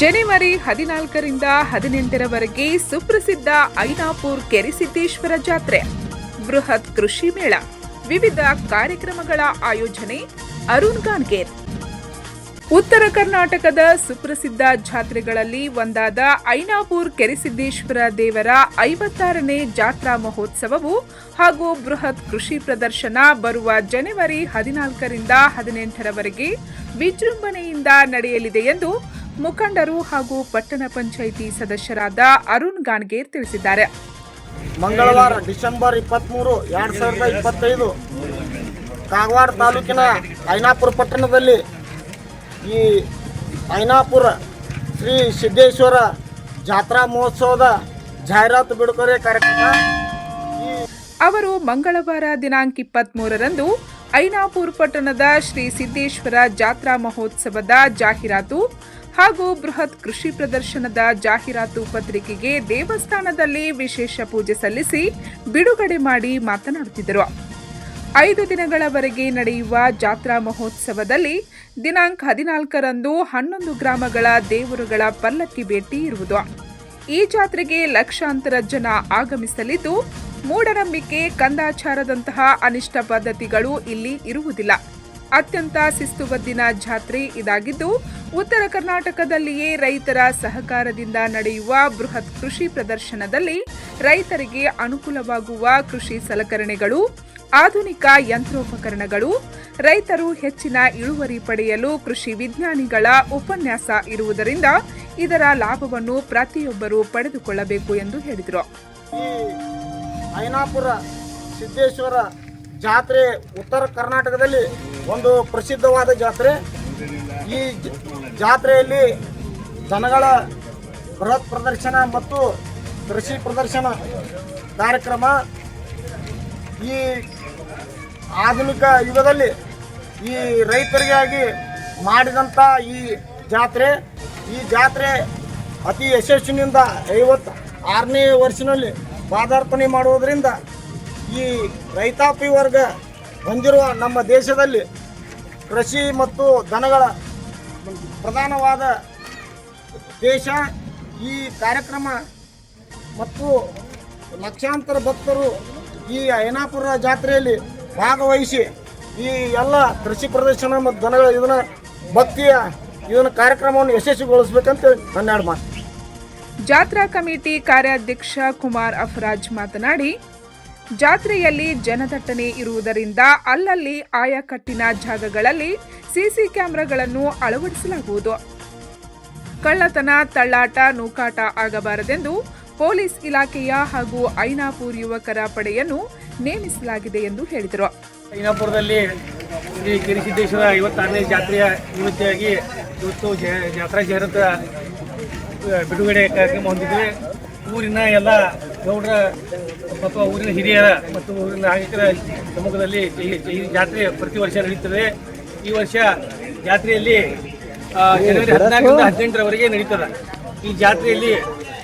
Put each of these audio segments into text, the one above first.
ಜನವರಿ ಹದಿನಾಲ್ಕರಿಂದ ಹದಿನೆಂಟರವರೆಗೆ ಸುಪ್ರಸಿದ್ಧ ಐನಾಪುರ್ ಕೆರೆಸಿದ್ದೇಶ್ವರ ಜಾತ್ರೆ, ಬೃಹತ್ ಕೃಷಿ ಮೇಳ, ವಿವಿಧ ಕಾರ್ಯಕ್ರಮಗಳ ಆಯೋಜನೆ, ಅರುಣ್ ಗಾನ್ಗೇರ್ ಉತ್ತರ ಕರ್ನಾಟಕದ ಸುಪ್ರಸಿದ್ಧ ಜಾತ್ರೆಗಳಲ್ಲಿ ಒಂದಾದ ಐನಾಪುರ್ ಕೆರೆಸಿದ್ದೇಶ್ವರ ದೇವರ ಐವತ್ತಾರನೇ ಜಾತ್ರಾ ಮಹೋತ್ಸವವು ಹಾಗೂ ಬೃಹತ್ ಕೃಷಿ ಪ್ರದರ್ಶನ ಬರುವ ಜನವರಿ ಹದಿನಾಲ್ಕರಿಂದ ಹದಿನೆಂಟರವರೆಗೆ ವಿಜೃಂಭಣೆಯಿಂದ ನಡೆಯಲಿದೆ ಎಂದು ಮುಖಂಡರು ಹಾಗೂ ಪಟ್ಟಣ ಪಂಚಾಯಿತಿ ಸದಸ್ಯರಾದ ಅರುಣ್ ಗಾನ್ಗೇರ್ ತಿಳಿಸಿದ್ದಾರೆ. ಮಂಗಳವಾರ ಡಿಸೆಂಬರ್ ಇಪ್ಪತ್ತ್ಮೂರು ಎರಡು ಸಾವಿರದ ಇಪ್ಪತ್ತೈದು ಕಾಗವಾಡ ತಾಲೂಕಿನ ಐನಾಪುರ ಪಟ್ಟಣದಲ್ಲಿ ಈ ಐನಾಪುರ ಶ್ರೀ ಸಿದ್ದೇಶ್ವರ ಜಾತ್ರಾ ಮಹೋತ್ಸವದ ಜಾಹೀರಾತು ಬಿಡುಗಡೆ ಕಾರ್ಯಕ್ರಮ ಅವರು ಮಂಗಳವಾರ ದಿನಾಂಕ ಇಪ್ಪತ್ಮೂರರಂದು ಐನಾಪುರ ಪಟ್ಟಣದ ಶ್ರೀ ಸಿದ್ದೇಶ್ವರ ಜಾತ್ರಾ ಮಹೋತ್ಸವದ ಜಾಹೀರಾತು ಹಾಗೂ ಬೃಹತ್ ಕೃಷಿ ಪ್ರದರ್ಶನದ ಜಾಹೀರಾತು ಪತ್ರಿಕೆಗೆ ದೇವಸ್ಥಾನದಲ್ಲಿ ವಿಶೇಷ ಪೂಜೆ ಸಲ್ಲಿಸಿ ಬಿಡುಗಡೆ ಮಾಡಿ ಮಾತನಾಡುತ್ತಿದ್ದರು. ಐದು ದಿನಗಳವರೆಗೆ ನಡೆಯುವ ಜಾತ್ರಾ ಮಹೋತ್ಸವದಲ್ಲಿ ದಿನಾಂಕ ಹದಿನಾಲ್ಕರಂದು ಹನ್ನೊಂದು ಗ್ರಾಮಗಳ ದೇವರುಗಳ ಪಲ್ಲಕ್ಕಿ ಭೇಟಿ ಇರುವುದು. ಈ ಜಾತ್ರೆಗೆ ಲಕ್ಷಾಂತರ ಜನ ಆಗಮಿಸಲಿದ್ದು, ಮೂಢನಂಬಿಕೆ, ಕಂದಾಚಾರದಂತಹ ಅನಿಷ್ಟ ಪದ್ಧತಿಗಳು ಇಲ್ಲಿ ಇರುವುದಿಲ್ಲ. ಅತ್ಯಂತ ಶಿಸ್ತುಬದ್ದಿನ ಜಾತ್ರೆ ಇದಾಗಿದ್ದು, ಉತ್ತರ ಕರ್ನಾಟಕದಲ್ಲಿಯೇ ರೈತರ ಸಹಕಾರದಿಂದ ನಡೆಯುವ ಬೃಹತ್ ಕೃಷಿ ಪ್ರದರ್ಶನದಲ್ಲಿ ರೈತರಿಗೆ ಅನುಕೂಲವಾಗುವ ಕೃಷಿ ಸಲಕರಣೆಗಳು, ಆಧುನಿಕ ಯಂತ್ರೋಪಕರಣಗಳು, ರೈತರು ಹೆಚ್ಚಿನ ಇಳುವರಿ ಪಡೆಯಲು ಕೃಷಿ ವಿಜ್ಞಾನಿಗಳ ಉಪನ್ಯಾಸ ಇರುವುದರಿಂದ ಇದರ ಲಾಭವನ್ನು ಪ್ರತಿಯೊಬ್ಬರು ಪಡೆದುಕೊಳ್ಳಬೇಕು ಎಂದು ಹೇಳಿದರು. ಸಿದ್ದೇಶ್ವರ ಜಾತ್ರೆ ಉತ್ತರ ಕರ್ನಾಟಕದಲ್ಲಿ ಒಂದು ಪ್ರಸಿದ್ಧವಾದ ಜಾತ್ರೆ. ಈ ಜಾತ್ರೆಯಲ್ಲಿ ದನಗಳ ಬೃಹತ್ ಪ್ರದರ್ಶನ ಮತ್ತು ಕೃಷಿ ಪ್ರದರ್ಶನ ಕಾರ್ಯಕ್ರಮ. ಈ ಆಧುನಿಕ ಯುಗದಲ್ಲಿ ಈ ರೈತರಿಗಾಗಿ ಮಾಡಿದಂಥ ಈ ಜಾತ್ರೆ. ಈ ಜಾತ್ರೆ ಅತಿ ಯಶಸ್ಸಿನಿಂದ ಐವತ್ತು ಆರನೇ ವರ್ಷನಲ್ಲಿ ಪಾದಾರ್ಪಣೆ ಮಾಡುವುದರಿಂದ ಈ ರೈತಾಪಿ ವರ್ಗ ಹೊಂದಿರುವ ನಮ್ಮ ದೇಶದಲ್ಲಿ ಕೃಷಿ ಮತ್ತು ದನಗಳ ಪ್ರಧಾನವಾದ ದೇಶ. ಈ ಕಾರ್ಯಕ್ರಮ ಮತ್ತು ಲಕ್ಷಾಂತರ ಭಕ್ತರು ಈ ಐನಾಪುರ ಜಾತ್ರೆಯಲ್ಲಿ ಭಾಗವಹಿಸಿ ಈ ಎಲ್ಲ ಕೃಷಿ ಪ್ರದರ್ಶನ ಮತ್ತು ದನಗಳ ಇದನ್ನ ಭಕ್ತಿಯ ಇದನ್ನ ಕಾರ್ಯಕ್ರಮವನ್ನು ಯಶಸ್ವಿಗೊಳಿಸ್ಬೇಕಂತ ಹನ್ನೆರಡು ಮಾತು. ಜಾತ್ರಾ ಕಮಿಟಿ ಕಾರ್ಯಾಧ್ಯಕ್ಷ ಕುಮಾರ್ ಅಫರಾಜ್ ಮಾತನಾಡಿ ಜಾತ್ರೆಯಲ್ಲಿ ಜನದಟ್ಟಣೆ ಇರುವುದರಿಂದ ಅಲ್ಲಲ್ಲಿ ಆಯಕಟ್ಟಿನ ಜಾಗಗಳಲ್ಲಿ ಸಿಸಿ ಕ್ಯಾಮೆರಾಗಳನ್ನು ಅಳವಡಿಸಲಾಗುವುದು. ಕಳ್ಳತನ, ತಳ್ಳಾಟ, ನೂಕಾಟ ಆಗಬಾರದೆಂದು ಪೊಲೀಸ್ ಇಲಾಖೆಯ ಹಾಗೂ ಐನಾಪುರ್ ಯುವಕರ ಪಡೆಯನ್ನು ನೇಮಿಸಲಾಗಿದೆ ಎಂದು ಹೇಳಿದರು. ಐನಾಪುರದಲ್ಲಿ ಶ್ರೀ ಗಿರಿಸಿದ್ದೇಶ್ವರ ಐವತ್ತಾರನೇ ಜಾತ್ರೆಯ ನಿಮಿತ್ತವಾಗಿ ಇವತ್ತು ಜಾತ್ರಾ ಜಾಹೀರಾತ ಬಿಡುಗಡೆ ಕಾರ್ಯಕ್ರಮ ಹೊಂದಿದ್ವಿ ಊರಿನ ಎಲ್ಲ ಗೌಡರ ಮತ್ತು ಊರಿನ ಹಿರಿಯರ ಮತ್ತು ಊರಿನ ನಾಗರಿಕರ ಸಮ್ಮುಖದಲ್ಲಿ ಈ- ಜಾತ್ರೆ ಪ್ರತಿ ವರ್ಷ ನಡೀತದೆ. ಈ ವರ್ಷ ಜಾತ್ರೆಯಲ್ಲಿ ಜನವರಿ ಹದಿನಾಲ್ಕರಿಂದ ಹದಿನೆಂಟರವರೆಗೆ ನಡೀತದೆ. ಈ ಜಾತ್ರೆಯಲ್ಲಿ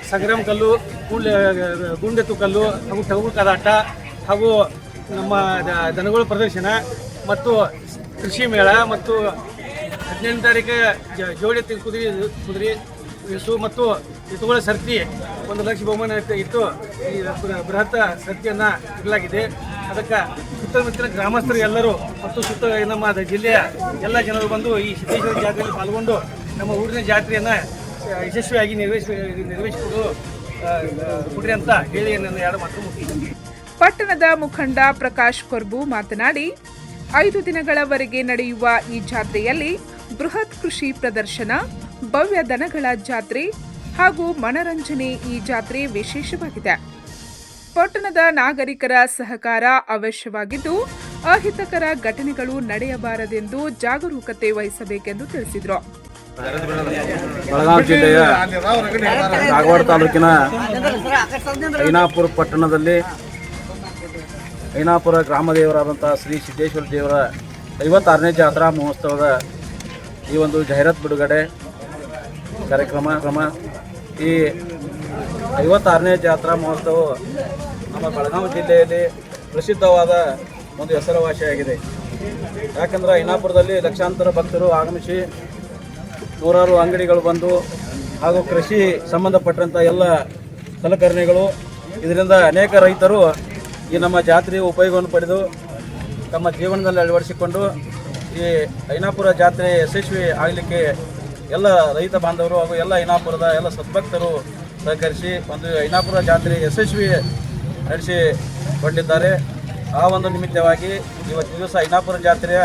ಸಂಗ್ರಾಮ ಕಲ್ಲು ಗುಂಡ ಗುಂಡೆತ್ತು ಕಲ್ಲು, ಹಾಗೂ ಟಗು ಕದಾಟ, ಹಾಗೂ ನಮ್ಮ ದನಗಳ ಪ್ರದರ್ಶನ ಮತ್ತು ಕೃಷಿ ಮೇಳ ಮತ್ತು ಹದಿನೆಂಟು ತಾರೀಕು ಜೋಡಿ ಕುದುರೆ ಕುದುರೆ ಮತ್ತು ಎತ್ತುಗಳ ಸರ್ತಿ ಒಂದು ಲಕ್ಷ ಬಹುಮಾನ ಇತ್ತು- ಈ ಬೃಹತ್ ಸರ್ತಿಯನ್ನು ಇಡಲಾಗಿದೆ. ಅದಕ್ಕೆ ಸುತ್ತಮುತ್ತಲಿನ ಗ್ರಾಮಸ್ಥರು ಎಲ್ಲರೂ ಮತ್ತು ಸುತ್ತ ನಮ್ಮ ಜಿಲ್ಲೆಯ ಎಲ್ಲ ಜನರು ಬಂದು ಈ ಸಿದ್ದೇಶ್ವರ ಜಾತ್ರೆಯಲ್ಲಿ ಪಾಲ್ಗೊಂಡು ನಮ್ಮ ಊರಿನ ಜಾತ್ರೆಯನ್ನು ಯಶಸ್ವಿಯಾಗಿ ನಿರ್ವಹಿಸಿ ನಿರ್ವಹಿಸಿಕೊಡು ಕೊಡ್ರಿ ಅಂತ ಹೇಳಿ ನನ್ನ ಎರಡು ಮಾತು ಮುಗಿಸ್ತೀನಿ. ಪಟ್ಟಣದ ಮುಖಂಡ ಪ್ರಕಾಶ್ ಕೊರ್ಬು ಮಾತನಾಡಿ, ಐದು ದಿನಗಳವರೆಗೆ ನಡೆಯುವ ಈ ಜಾತ್ರೆಯಲ್ಲಿ ಬೃಹತ್ ಕೃಷಿ ಪ್ರದರ್ಶನ, ಭವ್ಯ ದನಗಳ ಜಾತ್ರೆ ಹಾಗೂ ಮನರಂಜನೆ ಈ ಜಾತ್ರೆ ವಿಶೇಷವಾಗಿದೆ. ಪಟ್ಟಣದ ನಾಗರಿಕರ ಸಹಕಾರ ಅವಶ್ಯವಾಗಿದ್ದು, ಅಹಿತಕರ ಘಟನೆಗಳು ನಡೆಯಬಾರದೆಂದು ಜಾಗರೂಕತೆ ವಹಿಸಬೇಕೆಂದು ತಿಳಿಸಿದರು. ಬೆಳಗಾವಿ ಜಿಲ್ಲೆಯ ಕಾಗವಾಡ ತಾಲೂಕಿನ ಐನಾಪುರ ಪಟ್ಟಣದಲ್ಲಿ ಐನಾಪುರ ಗ್ರಾಮ ದೇವರಾದಂಥ ಶ್ರೀ ಸಿದ್ದೇಶ್ವರ ದೇವರ ಐವತ್ತಾರನೇ ಜಾತ್ರಾ ಮಹೋತ್ಸವದ ಈ ಒಂದು ಜಾಹೀರಾತು ಬಿಡುಗಡೆ ಕಾರ್ಯಕ್ರಮ ಕ್ರಮ ಈ ಐವತ್ತಾರನೇ ಜಾತ್ರಾ ಮಹೋತ್ಸವ ನಮ್ಮ ಬೆಳಗಾವಿ ಜಿಲ್ಲೆಯಲ್ಲಿ ಪ್ರಸಿದ್ಧವಾದ ಒಂದು ಹೆಸರುವಾಸಿಯಾಗಿದೆ ಯಾಕಂದ್ರೆ ಐನಾಪುರದಲ್ಲಿ ಲಕ್ಷಾಂತರ ಭಕ್ತರು ಆಗಮಿಸಿ ನೂರಾರು ಅಂಗಡಿಗಳು ಬಂದು ಹಾಗೂ ಕೃಷಿ ಸಂಬಂಧಪಟ್ಟಂಥ ಎಲ್ಲ ಸಲಕರಣೆಗಳು. ಇದರಿಂದ ಅನೇಕ ರೈತರು ಈ ನಮ್ಮ ಜಾತ್ರೆಯ ಉಪಯೋಗವನ್ನು ಪಡೆದು ತಮ್ಮ ಜೀವನದಲ್ಲಿ ಅಳವಡಿಸಿಕೊಂಡು ಈ ಐನಾಪುರ ಜಾತ್ರೆ ಯಶಸ್ವಿ ಆಗಲಿಕ್ಕೆ ಎಲ್ಲ ರೈತ ಬಾಂಧವರು ಹಾಗೂ ಎಲ್ಲ ಐನಾಪುರದ ಎಲ್ಲ ಸದ್ಭಕ್ತರು ಸಹಕರಿಸಿ ಒಂದು ಐನಾಪುರ ಜಾತ್ರೆ ಯಶಸ್ವಿ ನಡೆಸಿಕೊಂಡಿದ್ದಾರೆ ಆ ಒಂದು ನಿಮಿತ್ತವಾಗಿ ಇವತ್ತು ದಿವಸ ಐನಾಪುರ ಜಾತ್ರೆಯ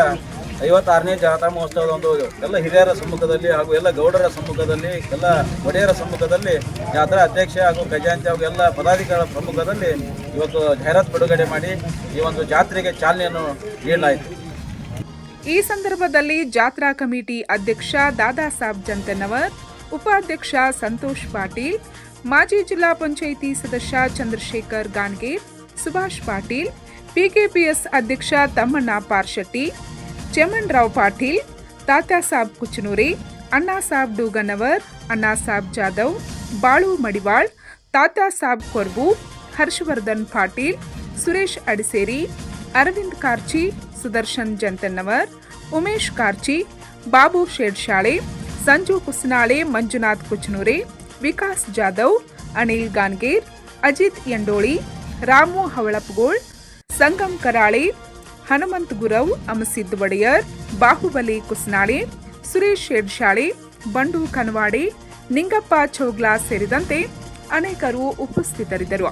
ಐವತ್ತಾರನೇ ಜಾತ್ರಾ ಮಹೋತ್ಸವದ ಒಂದು ಎಲ್ಲ ಹಿರಿಯರ ಸಮ್ಮುಖದಲ್ಲಿ ಹಾಗೂ ಎಲ್ಲ ಗೌಡರ ಸಮ್ಮುಖದಲ್ಲಿ, ಎಲ್ಲ ಒಡೆಯರ ಸಮ್ಮುಖದಲ್ಲಿ ಜಾತ್ರಾ ಅಧ್ಯಕ್ಷ ಹಾಗೂ ಖಜಾಂಚಿ ಹಾಗೂ ಎಲ್ಲ ಪದಾಧಿಕಾರಿಗಳ ಸಮ್ಮುಖದಲ್ಲಿ ಇವತ್ತು ಜಾಹೀರಾತು ಬಿಡುಗಡೆ ಮಾಡಿ ಈ ಒಂದು ಜಾತ್ರೆಗೆ ಚಾಲನೆಯನ್ನು ನೀಡಲಾಯಿತು. ಈ ಸಂದರ್ಭದಲ್ಲಿ ಜಾತ್ರಾ ಕಮಿಟಿ ಅಧ್ಯಕ್ಷ ದಾದಾ ಸಾಬ್ ಜಂತನವರ್, ಉಪಾಧ್ಯಕ್ಷ ಸಂತೋಷ್ ಪಾಟೀಲ್, ಮಾಜಿ ಜಿಲ್ಲಾ ಪಂಚಾಯಿತಿ ಸದಸ್ಯ ಚಂದ್ರಶೇಖರ್ ಗಾನ್ಗೇರ್ ಸುಭಾಷ್ ಪಾಟೀಲ್ ಪಿಕೆಪಿಎಸ್ ಅಧ್ಯಕ್ಷ ತಮ್ಮಣ್ಣ ಪಾರ್ಶೆಟ್ಟಿ ಚೆಮನ್ರಾವ್ ಪಾಟೀಲ್ ತಾತ್ಯಾಸಾಬ್ ಕುಚನೂರಿ ಅಣ್ಣಾಸಾಬ್ ಡೂಗನವರ್ ಅಣ್ಣಾಸಾಬ್ ಜಾಧವ್, ಬಾಳು ಮಡಿವಾಳ್ ತಾತ್ಯಾಸಾಬ್ ಕೊರ್ಬು, ಹರ್ಷವರ್ಧನ್ ಪಾಟೀಲ್, ಸುರೇಶ್ ಅಡಿಸೇರಿ, ಅರವಿಂದ್ ಕಾರ್ಚಿ ಸುದರ್ಶನ್ ಜಂತನ್ನವರ್ ಉಮೇಶ್ ಕಾರ್ಚಿ, ಬಾಬು ಶೇಡ್ಶಾಳೆ ಸಂಜು ಕುಸನಾಳೆ, ಮಂಜುನಾಥ್ ಕುಚನೂರೆ, ವಿಕಾಸ್ ಜಾಧವ್, ಅನಿಲ್ ಗಾನ್ಗೇರ್, ಅಜಿತ್ ಯಂಡೋಳಿ ರಾಮು ಹವಳಪ್ಗೋಳ್ ಸಂಗಮ್ ಕರಾಳೆ, ಹನುಮಂತ್ ಗುರವ್, ಅಮಸಿದ್ ಒಡೆಯರ್, ಬಾಹುಬಲಿ ಕುಸ್ನಾಳೆ, ಸುರೇಶ್ ಶೇಡ್ಶಾಳೆ ಬಂಡು ಕನವಾಡೆ, ನಿಂಗಪ್ಪ ಚೌಗ್ಲಾ ಸೇರಿದಂತೆ ಅನೇಕರು ಉಪಸ್ಥಿತರಿದ್ದರು.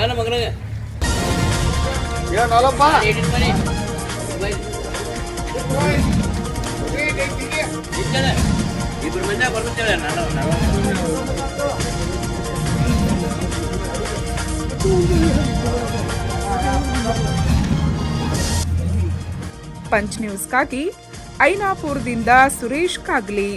ನಮ್ಮ ಮಗನಿಗೆ ಏನಲ್ಲಪ್ಪ ಇಬ್ಬರು ಮಂದಿ ಬರ್ಬಿಡ್ತೇವೆ ನಾನು ನಾವು ಪಂಚ್ ನ್ಯೂಸ್ಗಾಗಿ ಐನಾಪುರದಿಂದ ಸುರೇಶ್ ಕಾಗ್ಲಿ.